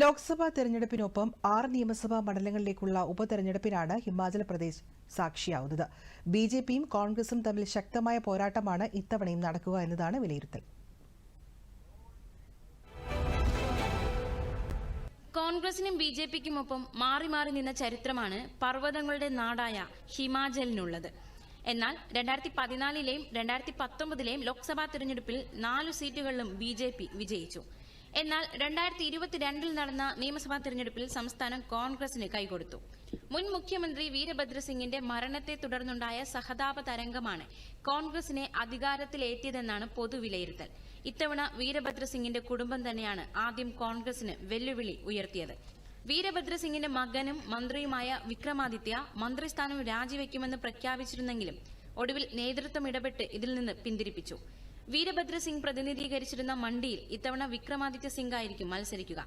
ലോക്സഭാ തെരഞ്ഞെടുപ്പിനൊപ്പം ആറ് നിയമസഭാ മണ്ഡലങ്ങളിലേക്കുള്ള ഉപതെരഞ്ഞെടുപ്പിനാണ് ഹിമാചൽ പ്രദേശ് സാക്ഷിയാവുന്നത്. ബി ജെ പിയും കോൺഗ്രസും തമ്മിൽ ശക്തമായ പോരാട്ടമാണ് ഇത്തവണയും നടക്കുക എന്നതാണ് വിലയിരുത്തൽ. കോൺഗ്രസിനും ബി ജെ പിക്കുമൊപ്പം മാറി മാറി നിന്ന ചരിത്രമാണ് പർവതങ്ങളുടെ നാടായ ഹിമാചലിനുള്ളത്. എന്നാൽ രണ്ടായിരത്തി പതിനാലിലെയും രണ്ടായിരത്തി പത്തൊമ്പതിലെയും ലോക്സഭാ തെരഞ്ഞെടുപ്പിൽ നാലു സീറ്റുകളിലും ബി ജെ പി വിജയിച്ചു. എന്നാൽ രണ്ടായിരത്തി ഇരുപത്തിരണ്ടിൽ നടന്ന നിയമസഭാ തെരഞ്ഞെടുപ്പിൽ സംസ്ഥാനം കോൺഗ്രസിന് കൈകൊടുത്തു. മുൻ മുഖ്യമന്ത്രി വീരഭദ്രസിംഗിന്റെ മരണത്തെ തുടർന്നുണ്ടായ സഹതാപ തരംഗമാണ് കോൺഗ്രസിനെ അധികാരത്തിലേറ്റിയതെന്നാണ് പൊതുവിലയിരുത്തൽ. ഇത്തവണ വീരഭദ്രസിംഗിന്റെ കുടുംബം തന്നെയാണ് ആദ്യം കോൺഗ്രസിന് വെല്ലുവിളി ഉയർത്തിയത്. വീരഭദ്രസിംഗിന്റെ മകനും മന്ത്രിയുമായ വിക്രമാദിത്യ മന്ത്രിസ്ഥാനം രാജിവെക്കുമെന്ന് പ്രഖ്യാപിച്ചിരുന്നെങ്കിലും ഒടുവിൽ നേതൃത്വം ഇടപെട്ട് ഇതിൽ നിന്ന് പിന്തിരിപ്പിച്ചു. വീരഭദ്രസിംഗ് പ്രതിനിധീകരിച്ചിരുന്ന മണ്ഡിയിൽ ഇത്തവണ വിക്രമാദിത്യ സിംഗ് ആയിരിക്കും മത്സരിക്കുക.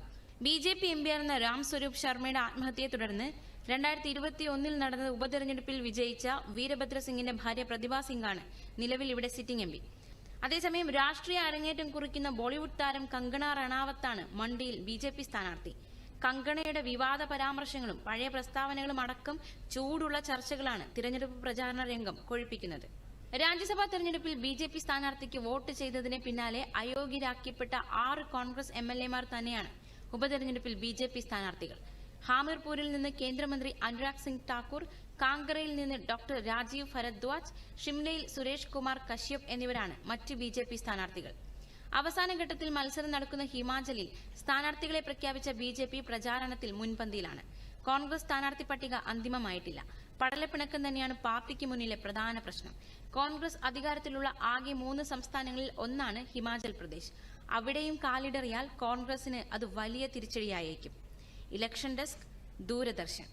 ബി ജെ പി എംപിയായിരുന്ന രാം സ്വരൂപ് ശർമ്മയുടെ ആത്മഹത്യയെ തുടർന്ന് രണ്ടായിരത്തി ഇരുപത്തിയൊന്നിൽ നടന്ന ഉപതെരഞ്ഞെടുപ്പിൽ വിജയിച്ച വീരഭദ്ര സിംഗിന്റെ ഭാര്യ പ്രതിഭാ സിംഗാണ് നിലവിൽ ഇവിടെ സിറ്റിംഗ് എം പി. അതേസമയം രാഷ്ട്രീയ അരങ്ങേറ്റം കുറിക്കുന്ന ബോളിവുഡ് താരം കങ്കണ റണാവത്താണ് മണ്ഡിയിൽ ബി ജെ പി സ്ഥാനാർത്ഥി. കങ്കണയുടെ വിവാദ പരാമർശങ്ങളും പഴയ പ്രസ്താവനകളും അടക്കം ചൂടുള്ള ചർച്ചകളാണ് തിരഞ്ഞെടുപ്പ് പ്രചാരണ രംഗം കൊഴിപ്പിക്കുന്നത്. രാജ്യസഭാ തെരഞ്ഞെടുപ്പിൽ ബി ജെ പി സ്ഥാനാർത്ഥിക്ക് വോട്ട് ചെയ്തതിന് പിന്നാലെ അയോഗ്യരാക്കപ്പെട്ട ആറ് കോൺഗ്രസ് എം എൽ എമാർ തന്നെയാണ് ഉപതെരഞ്ഞെടുപ്പിൽ ബി ജെ പി സ്ഥാനാർത്ഥികൾ. ഹാമിർപൂരിൽ നിന്ന് കേന്ദ്രമന്ത്രി അനുരാഗ് സിംഗ് ഠാക്കൂർ കാങ്കറയിൽ നിന്ന് ഡോക്ടർ രാജീവ് ഭരദ്വാജ് ഷിംലയിൽ സുരേഷ് കുമാർ കശ്യപ് എന്നിവരാണ് മറ്റ് ബി ജെ പി സ്ഥാനാർത്ഥികൾ. അവസാന ഘട്ടത്തിൽ മത്സരം നടക്കുന്ന ഹിമാചലിൽ സ്ഥാനാർത്ഥികളെ പ്രഖ്യാപിച്ച ബി ജെ പി പ്രചാരണത്തിൽ മുൻപന്തിയിലാണ്. കോൺഗ്രസ് സ്ഥാനാർത്ഥി പട്ടിക അന്തിമമായിട്ടില്ല. പടലപ്പിണക്കം തന്നെയാണ് പാർട്ടിക്ക് മുന്നിലെ പ്രധാന പ്രശ്നം. കോൺഗ്രസ് അധികാരത്തിലുള്ള ആകെ മൂന്ന് സംസ്ഥാനങ്ങളിൽ ഒന്നാണ് ഹിമാചൽ പ്രദേശ്. അവിടെയും കാലിടറിയാൽ കോൺഗ്രസിന് അത് വലിയ തിരിച്ചടിയായേക്കും. Election desk Doordarshan.